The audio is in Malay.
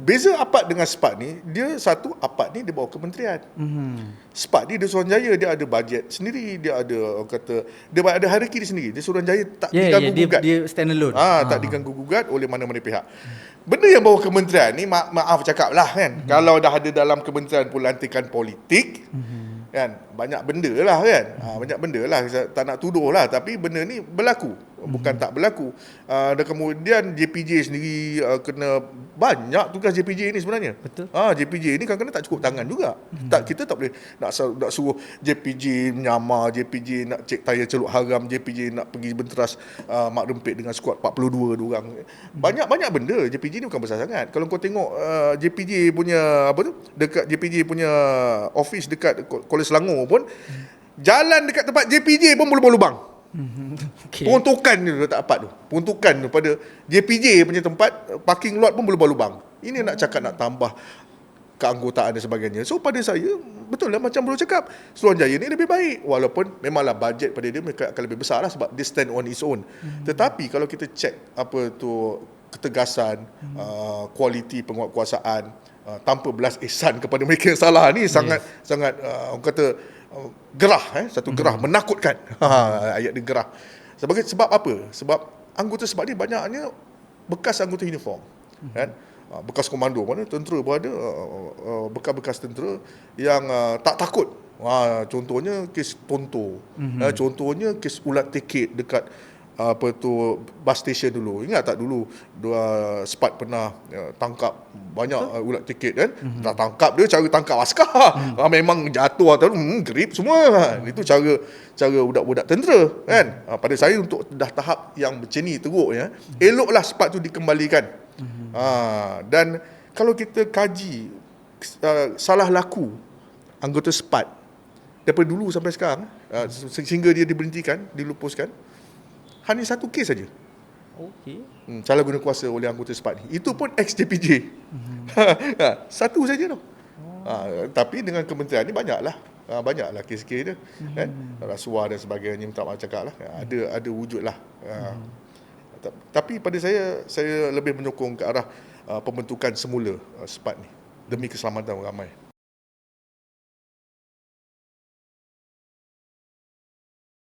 beza APAD dengan SPAT ni, dia satu APAD ni dia bawa kementerian. Hmm. SPAT ni dia Suruhanjaya dia ada bajet sendiri, dia ada orang kata dia ada hierarki dia sendiri. Dia Suruhanjaya tak Ya, yeah, diganggu yeah, dia, gugat. dia stand alone. Ah, tak diganggu gugat oleh mana-mana pihak. Benda yang bawa kementerian ni ma- maaf cakap lah kan. Mhm. Kalau dah ada dalam kementerian pun lantikan politik, kan banyak benda lah kan. Ah, banyak benda lah tak nak tuduh lah tapi benda ni berlaku. Bukan tak berlaku. Ah, dan kemudian JPJ sendiri ah, kena banyak tugas JPJ ni sebenarnya. Betul. Ah JPJ ni kadang-kadang tak cukup tangan juga. Tak kita tak boleh nak nak suruh JPJ menyamar, JPJ nak cek tayar celup haram, JPJ nak pergi benteras uh, mak rempit dengan skuad 42 dua orang. Banyak-banyak benda JPJ ni bukan besar sangat. Kalau kau tengok uh, JPJ punya apa tu? Dekat JPJ punya office dekat Kuala Selangor pun jalan dekat tempat JPJ pun berlubang-lubang. Okay. Peruntukan dia tak dapat tu. Peruntukan tu pada JPJ punya tempat parking lot pun berlubang-lubang. Ini nak cakap nak tambah keanggotaan dan sebagainya. So pada saya betul lah macam Bro cakap Suruhanjaya ni lebih baik walaupun memanglah bajet pada dia mereka akan lebih besar lah sebab dia stand on its own. Hmm. Tetapi kalau kita check apa tu ketegasan, hmm. uh, kualiti penguatkuasaan uh, tanpa belas ihsan kepada mereka yang salah ni sangat sangat uh, orang kata uh, gerah eh satu gerah Hmm. menakutkan. Ha ayat dia gerah. Sebagai sebab apa? Sebab anggota sebab ni banyaknya bekas anggota uniform. Hmm. Kan? Ah, bekas komando mana tentera pun ada ah, ah, bekas-bekas tentera yang uh, tak takut. Ha, contohnya kes Tonto. Mm-hmm. Contohnya kes ulat tiket dekat apa tu bus station dulu. Ingat tak dulu dua SPAT pernah uh, tangkap banyak uh, ulat tiket kan? Mm-hmm. Tak tangkap dia cara tangkap askar. Mm-hmm. Ha, memang jatuh atau hmm, grip semua. Ha, itu cara cara budak-budak tentera kan. Ha, pada saya untuk dah tahap yang macam ni teruknya, eloklah SPAT tu dikembalikan. Ha, dan kalau kita kaji uh, salah laku anggota SPAT daripada dulu sampai sekarang uh, sehingga dia diberhentikan, dilupuskan hanya satu kes saja. Okay. Hmm, salah guna kuasa oleh anggota SPAT ni. Itu pun ex-JPJ. ha, satu saja tau. Ha, tapi dengan kementerian ni banyaklah. Ha, banyaklah kes-kes dia. Kan? Rasuah dan sebagainya, minta maaf cakap lah. Ha, ada, ada wujud lah. Ha. Ta- Tapi pada saya, saya lebih menyokong ke arah uh, pembentukan semula uh, SPAT ni. Demi keselamatan ramai.